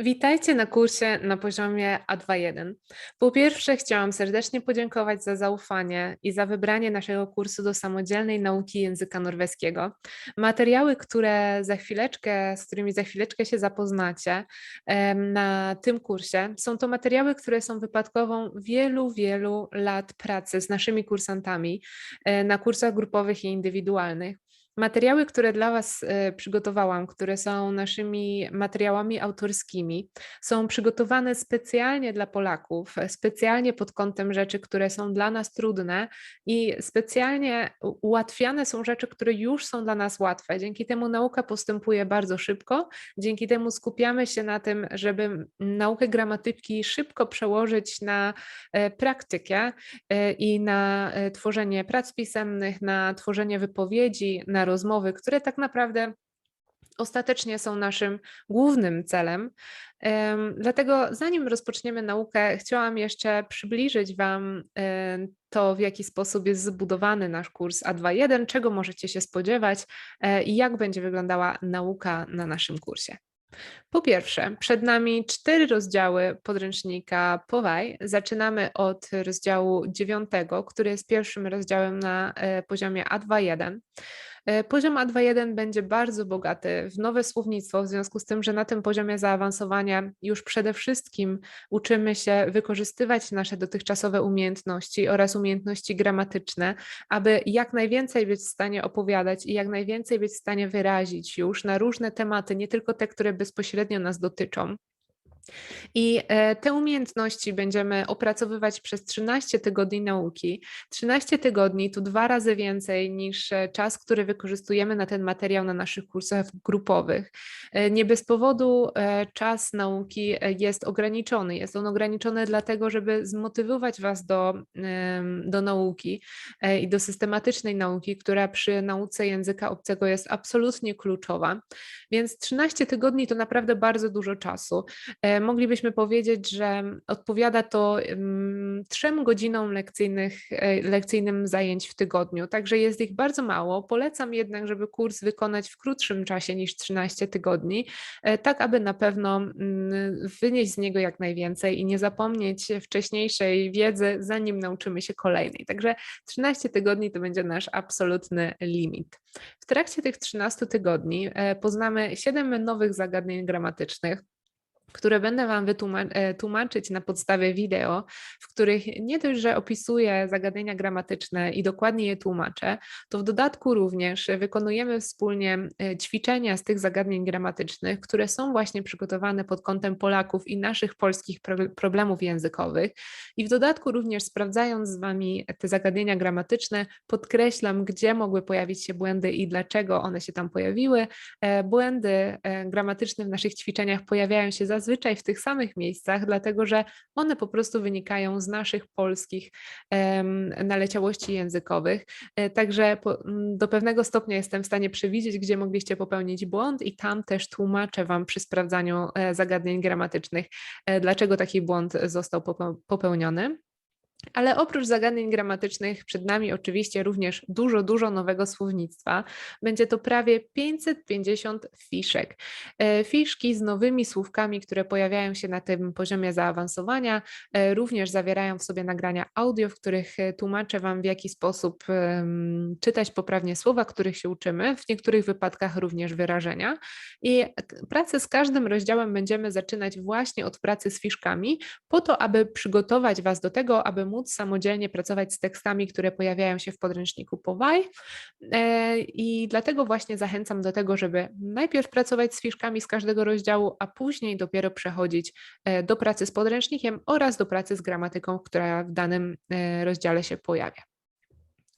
Witajcie na kursie na poziomie A2.1. Po pierwsze, chciałam serdecznie podziękować za zaufanie i za wybranie naszego kursu do samodzielnej nauki języka norweskiego. Materiały, które za chwileczkę, z którymi za chwileczkę się zapoznacie na tym kursie, są to materiały, które są wypadkową wielu, wielu lat pracy z naszymi kursantami e, na kursach grupowych i indywidualnych. Materiały, które dla Was e, przygotowałam, które są naszymi materiałami autorskimi, są przygotowane specjalnie dla Polaków, specjalnie pod kątem rzeczy, które są dla nas trudne i specjalnie ułatwiane są rzeczy, które już są dla nas łatwe. Dzięki temu nauka postępuje bardzo szybko, dzięki temu skupiamy się na tym, żeby naukę gramatyki szybko przełożyć na e, praktykę e, i na tworzenie prac pisemnych, na tworzenie wypowiedzi, na rozmowy, które tak naprawdę ostatecznie są naszym głównym celem. Em, Dlatego, zanim rozpoczniemy naukę, chciałam jeszcze przybliżyć Wam em, to, w jaki sposób jest zbudowany nasz kurs A2.1, czego możecie się spodziewać e, i jak będzie wyglądała nauka na naszym kursie. Po pierwsze, przed nami cztery rozdziały podręcznika Powaj. Zaczynamy od rozdziału dziewiątego, który jest pierwszym rozdziałem na e, poziomie A2.1. E, Poziom A2.1 będzie bardzo bogaty w nowe słownictwo, w związku z tym, że na tym poziomie zaawansowania już przede wszystkim uczymy się wykorzystywać nasze dotychczasowe umiejętności oraz umiejętności gramatyczne, aby jak najwięcej być w stanie opowiadać i jak najwięcej być w stanie wyrazić już na różne tematy, nie tylko te, które bezpośrednio nas dotyczą. I e, te umiejętności będziemy opracowywać przez 13 tygodni nauki. 13 tygodni to dwa razy więcej niż e, czas, który wykorzystujemy na ten materiał na naszych kursach grupowych. E, Nie bez powodu czas nauki jest ograniczony. Jest on ograniczony dlatego, żeby zmotywować Was do, do nauki i do systematycznej nauki, która przy nauce języka obcego jest absolutnie kluczowa. Więc 13 tygodni to naprawdę bardzo dużo czasu. Moglibyśmy powiedzieć, że odpowiada to em, trzem godzinom lekcyjnych, e, lekcyjnym zajęć w tygodniu, także jest ich bardzo mało. Polecam jednak, żeby kurs wykonać w krótszym czasie niż 13 tygodni, e, tak aby na pewno wynieść z niego jak najwięcej i nie zapomnieć wcześniejszej wiedzy, zanim nauczymy się kolejnej. Także 13 tygodni to będzie nasz absolutny limit. W trakcie tych 13 tygodni e, poznamy 7 nowych zagadnień gramatycznych które będę Wam wytłuma- e, na podstawie wideo, w których nie dość, że opisuję zagadnienia gramatyczne i dokładnie je tłumaczę, to w dodatku również wykonujemy wspólnie e, ćwiczenia z tych zagadnień gramatycznych, które są właśnie przygotowane pod kątem Polaków i naszych polskich pro- problemów językowych. I w dodatku również sprawdzając z Wami te zagadnienia gramatyczne, podkreślam, gdzie mogły pojawić się błędy i dlaczego one się tam pojawiły. E, Błędy gramatyczne w naszych ćwiczeniach pojawiają się zazwyczaj w tych samych miejscach, dlatego że one po prostu wynikają z naszych polskich naleciałości językowych. E, Także do pewnego stopnia jestem w stanie przewidzieć, gdzie mogliście popełnić błąd, i tam też tłumaczę Wam przy sprawdzaniu e, zagadnień gramatycznych, e, dlaczego taki błąd został popeł- popełniony. Ale oprócz zagadnień gramatycznych, przed nami oczywiście również dużo, dużo nowego słownictwa. Będzie to prawie 550 fiszek. E, Fiszki z nowymi słówkami, które pojawiają się na tym poziomie zaawansowania, e, również zawierają w sobie nagrania audio, w których e, tłumaczę Wam, w jaki sposób czytać poprawnie słowa, których się uczymy, w niektórych wypadkach również wyrażenia. I pracę z każdym rozdziałem będziemy zaczynać właśnie od pracy z fiszkami, po to, aby przygotować Was do tego, aby móc samodzielnie pracować z tekstami, które pojawiają się w podręczniku Powaj. E, I dlatego właśnie zachęcam do tego, żeby najpierw pracować z fiszkami z każdego rozdziału, a później dopiero przechodzić e, do pracy z podręcznikiem oraz do pracy z gramatyką, która w danym e, rozdziale się pojawia.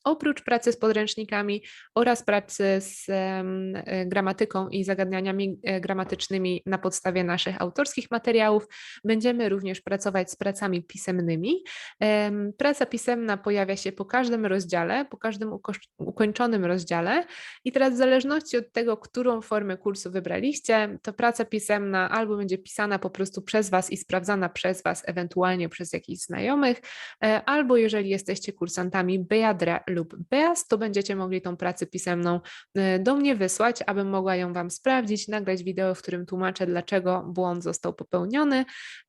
Oprócz pracy z podręcznikami oraz pracy z e, gramatyką i zagadnieniami e, gramatycznymi na podstawie naszych autorskich materiałów, będziemy również pracować z pracami pisemnymi. Em, Praca pisemna pojawia się po każdym rozdziale, po każdym ukończonym rozdziale i teraz w zależności od tego, którą formę kursu wybraliście, to praca pisemna albo będzie pisana po prostu przez Was i sprawdzana przez Was, ewentualnie przez jakichś znajomych, e, albo jeżeli jesteście kursantami Beadra lub BEAS, to będziecie mogli tą pracę pisemną y, do mnie wysłać, abym mogła ją Wam sprawdzić, nagrać wideo, w którym tłumaczę, dlaczego błąd został popełniony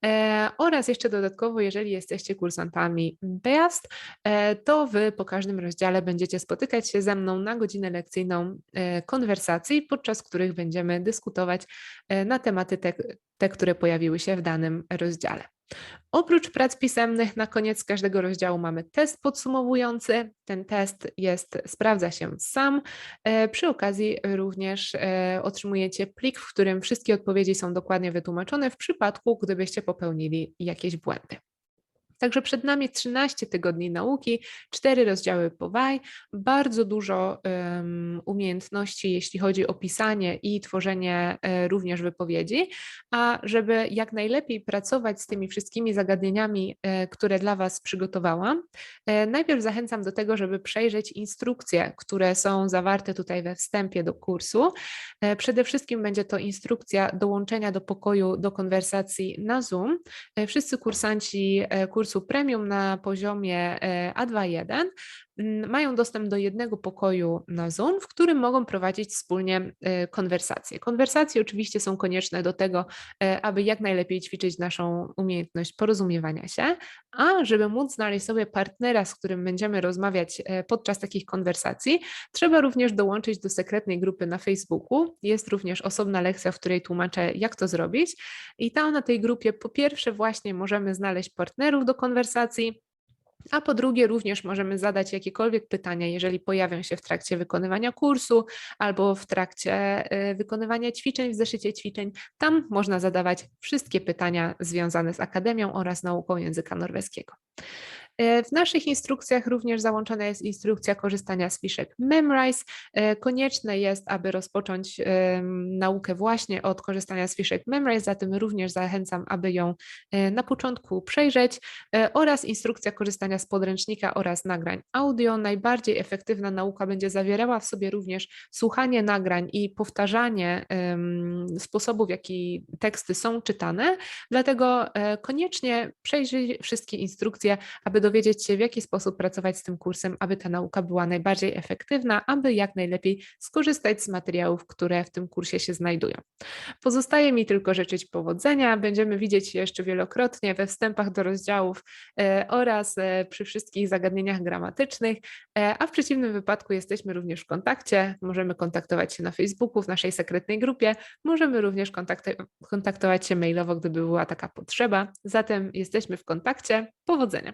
e, oraz jeszcze dodatkowo, jeżeli jesteście kursantami BEAS, e, to Wy po każdym rozdziale będziecie spotykać się ze mną na godzinę lekcyjną e, konwersacji, podczas których będziemy dyskutować na tematy te, te, które pojawiły się w danym rozdziale. Oprócz prac pisemnych, na koniec każdego rozdziału mamy test podsumowujący. Ten test jest, sprawdza się sam. E, Przy okazji również e, otrzymujecie plik, w którym wszystkie odpowiedzi są dokładnie wytłumaczone w przypadku, gdybyście popełnili jakieś błędy. Także przed nami 13 tygodni nauki, 4 rozdziały POWAI, bardzo dużo um, umiejętności, jeśli chodzi o pisanie i tworzenie e, również wypowiedzi, a żeby jak najlepiej pracować z tymi wszystkimi zagadnieniami, e, które dla Was przygotowałam, e, najpierw zachęcam do tego, żeby przejrzeć instrukcje, które są zawarte tutaj we wstępie do kursu. E, Przede wszystkim będzie to instrukcja dołączenia do pokoju do konwersacji na Zoom. E, Wszyscy kursanci e, kursu premium na poziomie e, A2.1 mm, mają dostęp do jednego pokoju na Zoom, w którym mogą prowadzić wspólnie e, konwersacje. Konwersacje oczywiście są konieczne do tego, e, aby jak najlepiej ćwiczyć naszą umiejętność porozumiewania się, a żeby móc znaleźć sobie partnera, z którym będziemy rozmawiać e, podczas takich konwersacji, trzeba również dołączyć do sekretnej grupy na Facebooku. Jest również osobna lekcja, w której tłumaczę, jak to zrobić. I tam na tej grupie po pierwsze właśnie możemy znaleźć partnerów do konwersacji, a po drugie, również możemy zadać jakiekolwiek pytania, jeżeli pojawią się w trakcie wykonywania kursu albo w trakcie y, wykonywania ćwiczeń w zeszycie ćwiczeń. Tam można zadawać wszystkie pytania związane z akademią oraz nauką języka norweskiego. E, W naszych instrukcjach również załączona jest instrukcja korzystania z fiszek Memrise. E, Konieczne jest, aby rozpocząć naukę właśnie od korzystania z fiszek Memrise, zatem również zachęcam, aby ją e, na początku przejrzeć oraz instrukcja korzystania z podręcznika oraz nagrań audio. Najbardziej efektywna nauka będzie zawierała w sobie również słuchanie nagrań i powtarzanie sposobów, w jaki teksty są czytane, dlatego koniecznie przejrzyj wszystkie instrukcje, aby dowiedzieć się, w jaki sposób pracować z tym kursem, aby ta nauka była najbardziej efektywna, aby jak najlepiej skorzystać z materiałów, które w tym kursie się znajdują. Pozostaje mi tylko życzyć powodzenia. Będziemy widzieć się jeszcze wielokrotnie we wstępach do rozdziałów e, oraz e, przy wszystkich zagadnieniach gramatycznych, e, a w przeciwnym wypadku jesteśmy również w kontakcie. Możemy kontaktować się na Facebooku, w naszej sekretnej grupie. Możemy również kontaktować się mailowo, gdyby była taka potrzeba. Zatem jesteśmy w kontakcie. Powodzenia.